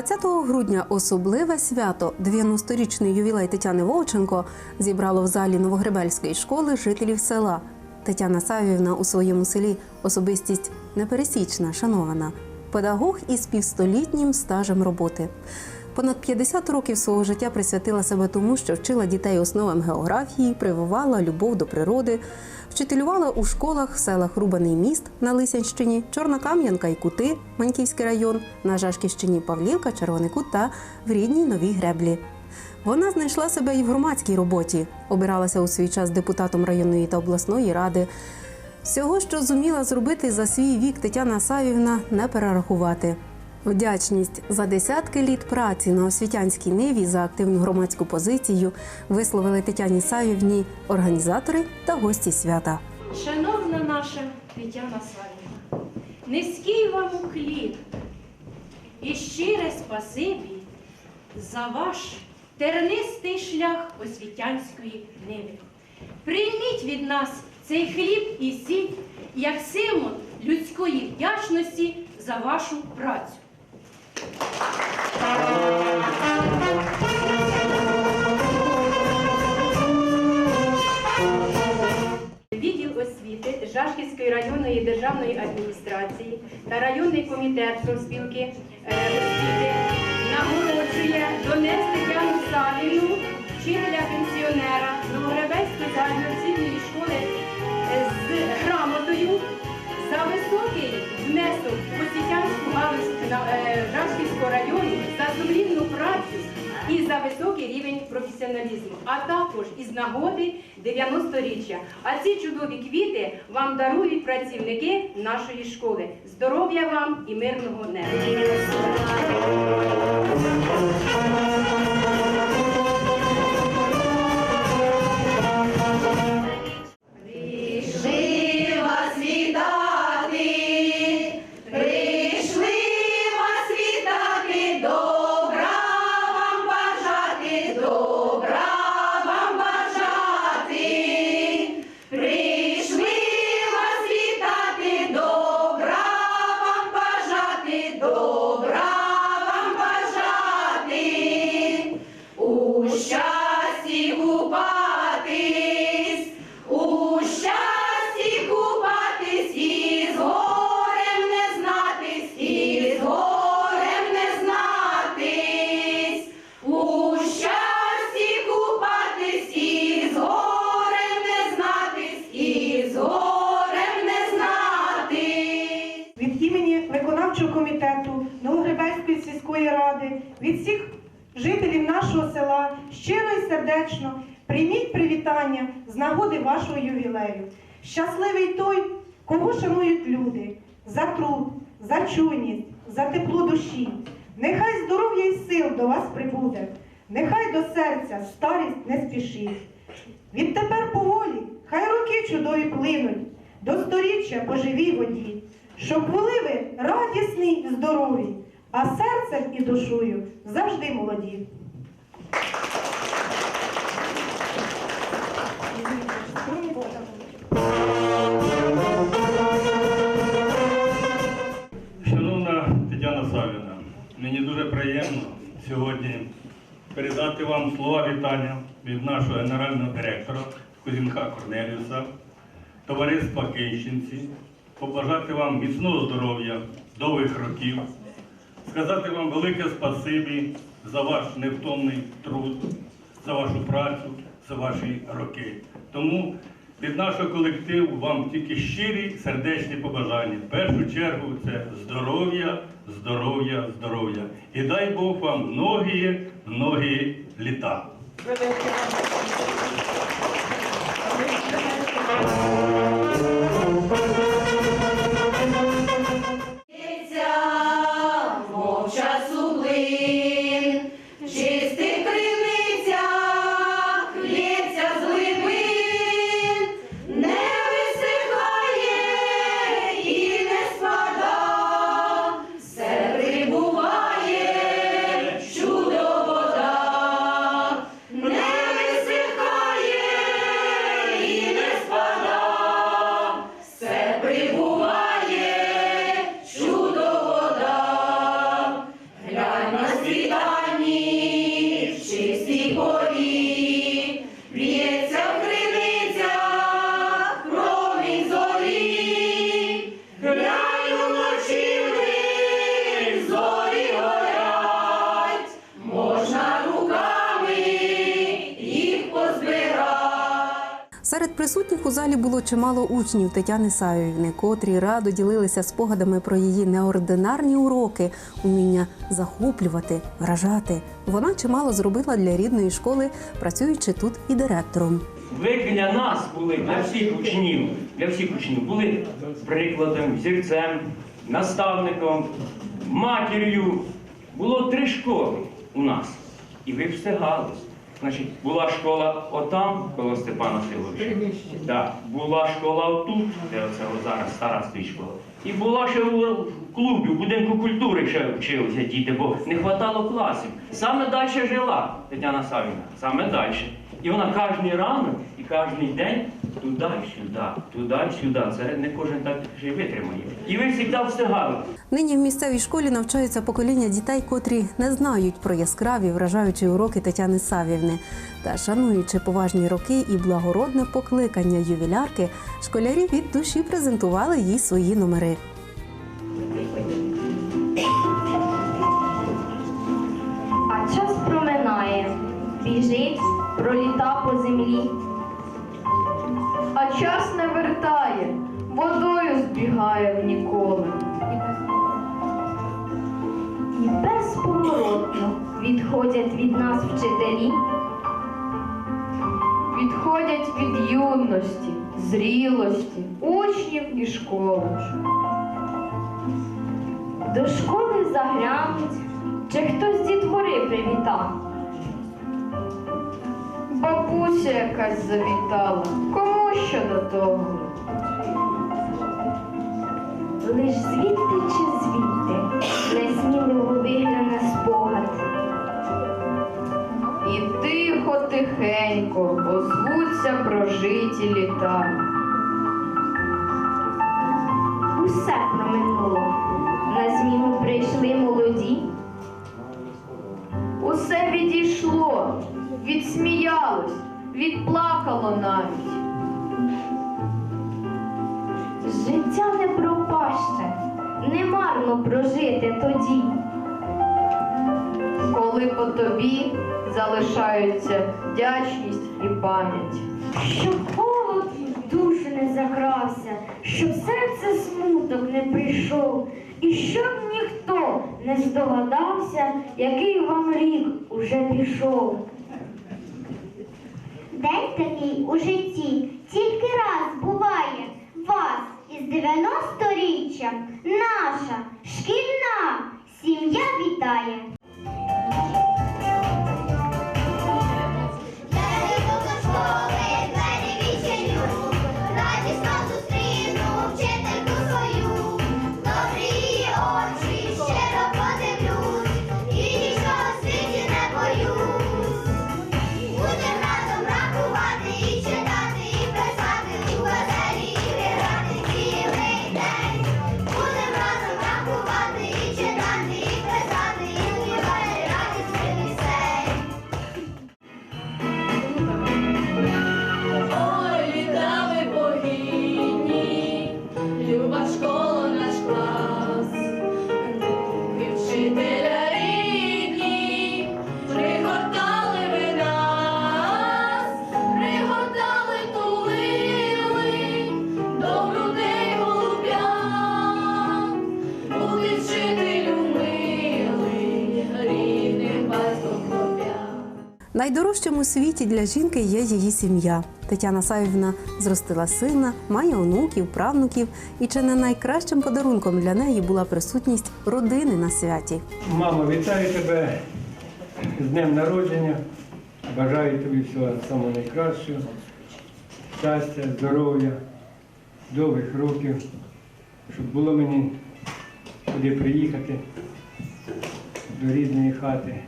20 грудня особливе свято, 90-річний ювілей Тетяни Вовченко, зібрало в залі Новогребельської школи жителів села. Тетяна Савівна у своєму селі особистість непересічна, шанована, педагог із півстолітнім стажем роботи. Понад 50 років свого життя присвятила себе тому, що вчила дітей основам географії, прививала любов до природи, вчителювала у школах селах Рубаний міст на Лисянщині, Чорна Кам'янка і Кути, Маньківський район, на Жашківщині Павлівка, Червоний Кут та в рідній Новій Греблі. Вона знайшла себе і в громадській роботі, обиралася у свій час депутатом районної та обласної ради. Всього, що зуміла зробити за свій вік Тетяна Савівна, не перерахувати. Вдячність за десятки літ праці на освітянській ниві за активну громадську позицію висловили Тетяні Савівні організатори та гості свята. Шановна наша Тетяна Савіна, низький вам уклін і щире спасибі за ваш тернистий шлях освітянської ниви. Прийміть від нас цей хліб і сіль як символ людської вдячності за вашу працю. Відділ освіти Жашківської районної державної адміністрації та районний комітет профспілки е, освіти професіоналізму, а також із нагоди 90-річчя. А ці чудові квіти вам дарують працівники нашої школи. Здоров'я вам і мирного неба! Щасливий той, кого шанують люди, за труд, за чуйність, за тепло душі. Нехай здоров'я і сил до вас прибуде, нехай до серця старість не спішить. Відтепер поволі, хай роки чудові плинуть, до сторіччя по живій воді, щоб були ви радісні і здорові, а серцем і душою завжди молоді. Приємно сьогодні передати вам слова вітання від нашого генерального директора Кузінка Корнеліуса, товариства Київщинці, побажати вам міцного здоров'я, довгих років, сказати вам велике спасибі за ваш невтомний труд, за вашу працю, за ваші роки. Тому від нашого колективу вам тільки щирі сердечні побажання. В першу чергу це здоров'я, здоров'я, здоров'я. І дай Бог вам многі, многі літа. Присутніх у залі було чимало учнів Тетяни Савівни, котрі радо ділилися спогадами про її неординарні уроки, уміння захоплювати, вражати. Вона чимало зробила для рідної школи, працюючи тут і директором. Ви для нас були, для всіх учнів, для всіх учнів були прикладом, зірцем, наставником, матір'ю. Було три школи у нас. І ви встигали. Значить, була школа отам, коло Степана Силовича. Да. Була школа отут, де оце о зараз стара стоїть школа. І була ще в клубі, в будинку культури ще вчилися діти, бо не вистачало класів. Саме далі жила Тетяна Савіна, саме далі. І вона кожен ранок і кожен день туди-сюди, туди-сюди. Це не кожен так ще й витримає. І ви завжди встигали. Нині в місцевій школі навчаються покоління дітей, котрі не знають про яскраві вражаючі уроки Тетяни Савівни. Та шануючи поважні роки і благородне покликання ювілярки, школярі від душі презентували їй свої номери. А час проминає, біжить, проліта по землі. а час не вертає, водою збігає в ніколи. І безповоротно відходять від нас вчителі. Відходять від юності, зрілості, учнів і школи. До школи заглянуть, чи хтось дітвори привітав. Бабуся якась завітала, кому що до того? Лиш звідти чи звідти несміливо вигляне спогад. І тихо, тихенько озвуться прожиті літа. Усе проминуло. На зміну прийшли молоді. Усе відійшло, відсміялось, відплакало навіть. Життя не пропаще, не марно прожити тоді. Коли по тобі залишаються вдячність і пам'ять. Щоб холод в душу не закрався, щоб серце смуток не прийшов, і щоб ніхто не здогадався, який вам рік уже пішов. День такий у житті тільки раз буває вас із 90-річчям наша шкільна сім'я вітає. Найдорожчим у світі для жінки є її сім'я. Тетяна Савівна зростила сина, має онуків, правнуків, і чи не найкращим подарунком для неї була присутність родини на святі. Мамо, вітаю тебе з днем народження. Бажаю тобі всього найкращого. Щастя, здоров'я, довгих років, щоб було мені куди приїхати до рідної хати.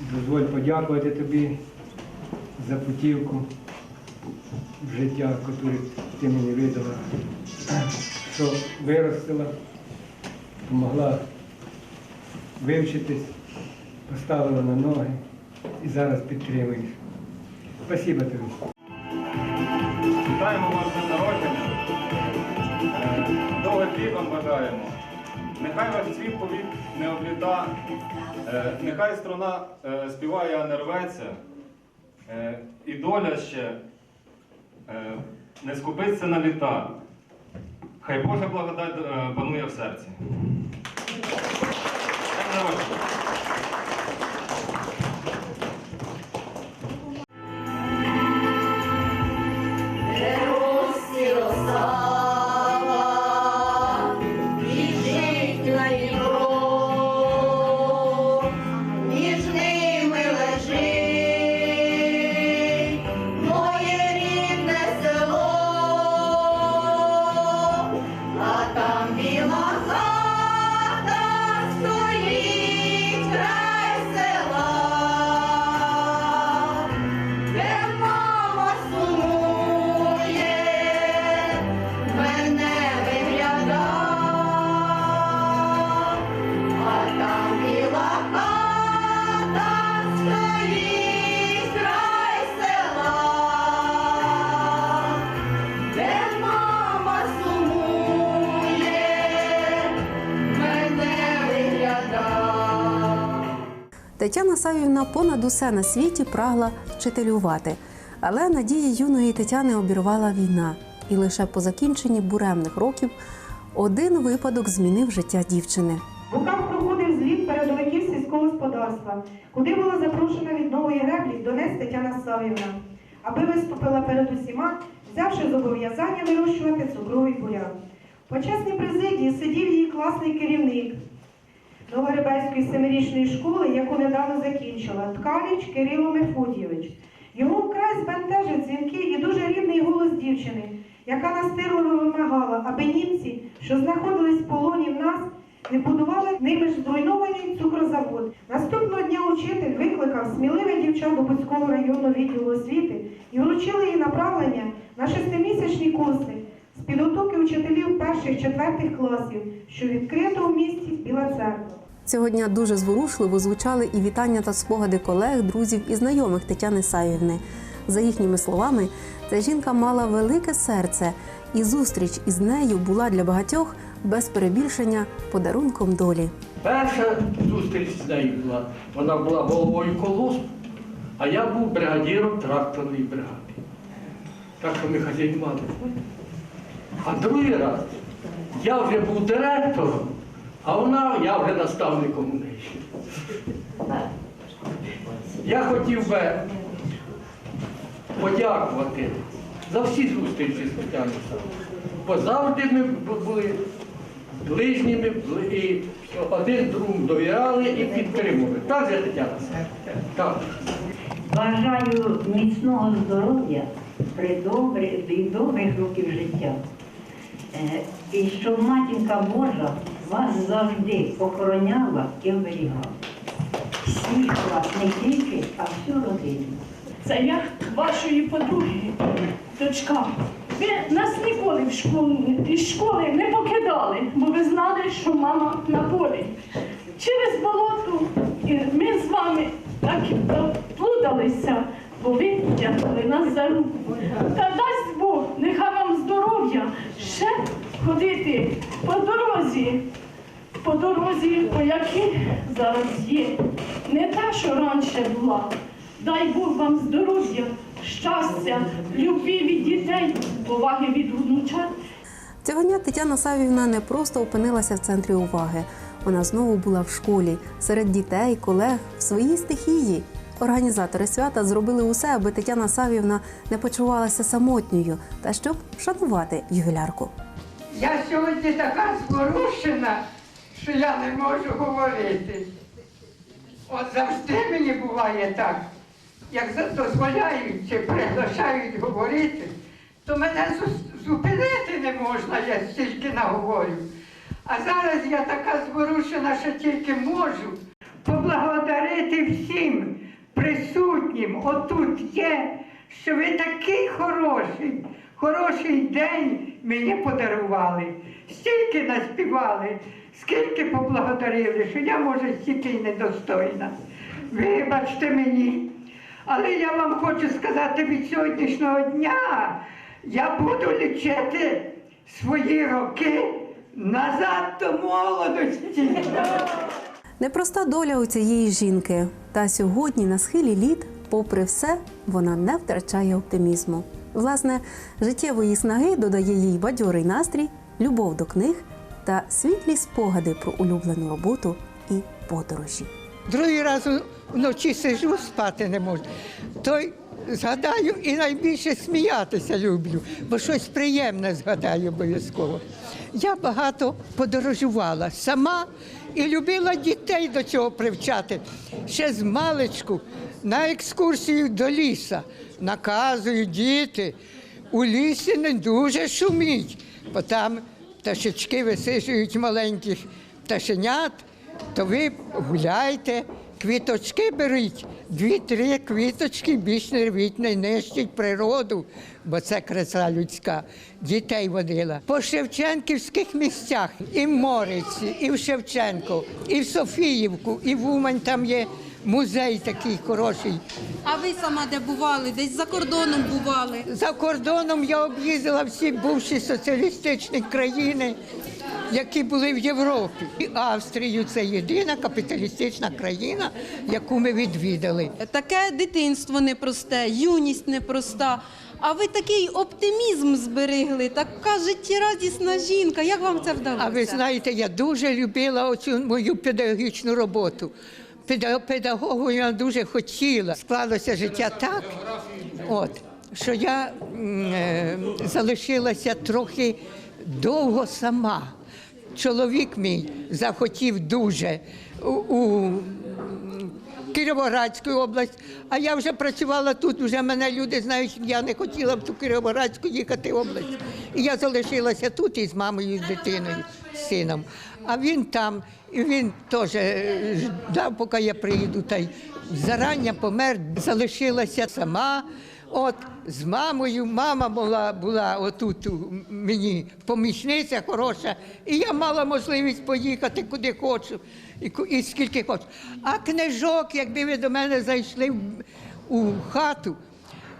Дозволь подякувати тобі за путівку в життя, яку ти мені видала, що виростила допомогла вивчитись, поставила на ноги і зараз підтримуєш. Спасибо тобі. Вітаємо вас з днем народження. Е, Довге літо вам бажаємо. Нехай ваш світ повік не обліта, е, нехай струна е, співає, а не рветься, е, і доля ще не скупиться на літа. Хай Божа благодать панує в серці. Тетяна понад усе на світі прагла вчителювати, але надії юної Тетяни обірвала війна, і лише по закінченні буремних років один випадок змінив життя дівчини. В Буках проходив зліт передовиків сільського господарства, куди була запрошена від нової греблі Донець Тетяна Савівна, аби виступила перед усіма, взявши зобов'язання вирощувати цукровий буряк. В почесній президії сидів її класний керівник Новогребельської семирічної школи, яку недавно закінчила, Ткаліч Кирило Мефодійович. Його вкрай збентежив дзвінкий і дуже рідний голос дівчини, яка настирливо вимагала, аби німці, що знаходились в полоні в нас, не будували ними ж зруйнований цукрозавод. Наступного дня учитель викликав сміливе дівча до Буцького районного відділу освіти і вручили їй направлення на шестимісячні курси з підготовки учителів перших-четвертих класів, що відкрито в місті Біла Церква. Цього дня дуже зворушливо звучали і вітання та спогади колег, друзів і знайомих Тетяни Саївни. За їхніми словами, ця жінка мала велике серце, і зустріч із нею була для багатьох без перебільшення подарунком долі. Перша зустріч з нею була. Вона була головою колосу, а я був бригадіром тракторної бригади. Так що ми хазяйнували. А другий раз я вже був директором, а вона, я вже наставником у неї. Я хотів би подякувати за всі зустрічі з Тетяною. Бо завжди ми були ближніми і один другому довіряли і підтримували. Так же Тетяна? Так. Бажаю міцного здоров'я при добрі, і добрих років життя. Е, І щоб матінка Божа вас завжди охороняла і оберігала. Всіх вас, не тільки, а всю родину. Це я вашої подруги, дочка. Ви нас ніколи в школу, із школи не покидали, бо ви знали, що мама на полі. Через болото і ми з вами так плуталися, бо ви тягнули нас за руку. Та дасть Бог, нехай вам здоров'я ще ходити по дорозі, по дорозі, по якій зараз є. Не та, що раніше була. Дай Бог вам здоров'я, щастя, любві від дітей, поваги від внучат. Цього дня Тетяна Савівна не просто опинилася в центрі уваги. Вона знову була в школі, серед дітей, колег, в своїй стихії. Організатори свята зробили усе, аби Тетяна Савівна не почувалася самотньою та щоб вшанувати ювілярку. Я сьогодні така зворушена, що я не можу говорити. От завжди мені буває так, як дозволяють чи приглашають говорити, то мене зупинити не можна, я стільки наговорю. А зараз я така зворушена, що тільки можу поблагодарити всім присутнім, отут є, що ви такий хороший, хороший день мені подарували. Стільки наспівали, скільки поблагодарили, що я, може, стільки й недостойна. Вибачте мені. Але я вам хочу сказати від сьогоднішнього дня, я буду лічити свої роки назад до молодості. Непроста доля у цієї жінки. Та сьогодні на схилі літ, попри все, вона не втрачає оптимізму. Власне, життєвої снаги додає їй бадьорий настрій, любов до книг та світлі спогади про улюблену роботу і подорожі. Другий раз вночі сижу, спати не можу. То й згадаю і найбільше сміятися люблю, бо щось приємне згадаю обов'язково. Я багато подорожувала сама і любила дітей до цього привчати. Ще з маличку на екскурсію до ліса. Наказую діти, у лісі не дуже шуміть, бо там пташечки висижують маленьких пташенят то ви гуляйте, квіточки беріть, дві-три квіточки більш не рвіть, не нищить природу, бо це краса людська. Дітей водила. По Шевченківських місцях і в Мориці, і в Шевченко, і в Софіївку, і в Умань там є музей такий хороший. А ви сама де бували? Десь за кордоном бували? За кордоном я об'їздила всі бувші соціалістичні країни, які були в Європі. І Австрію це єдина капіталістична країна, яку ми відвідали. Таке дитинство непросте, юність непроста. А ви такий оптимізм зберегли, така життєрадісна жінка. Як вам це вдалося? А ви знаєте, я дуже любила оцю мою педагогічну роботу. Педа- Педагогу я дуже хотіла. Склалося життя так, от, що я м, е, залишилася трохи довго сама. Чоловік мій захотів дуже у, у область, а я вже працювала тут, вже мене люди знають, я не хотіла в ту Кіровоградську їхати область. І я залишилася тут із мамою, з дитиною, з сином. А він там, і він теж е, ждав, поки я приїду, та й зарання помер, залишилася сама. От з мамою, мама була, була отут у мені помічниця хороша, і я мала можливість поїхати куди хочу і, і скільки хочу. А книжок, якби ви до мене зайшли в- у хату,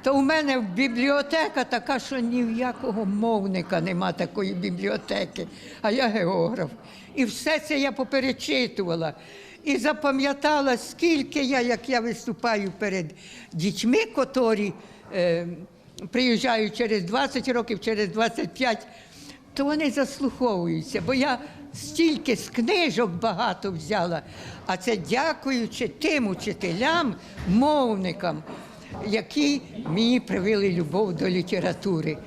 то у мене бібліотека така, що ні в якого мовника нема такої бібліотеки, а я географ. І все це я поперечитувала. І запам'ятала, скільки я, як я виступаю перед дітьми, котрі приїжджають через 20 років, через 25, то вони заслуховуються, бо я стільки з книжок багато взяла, а це дякуючи тим учителям, мовникам, які мені привили любов до літератури.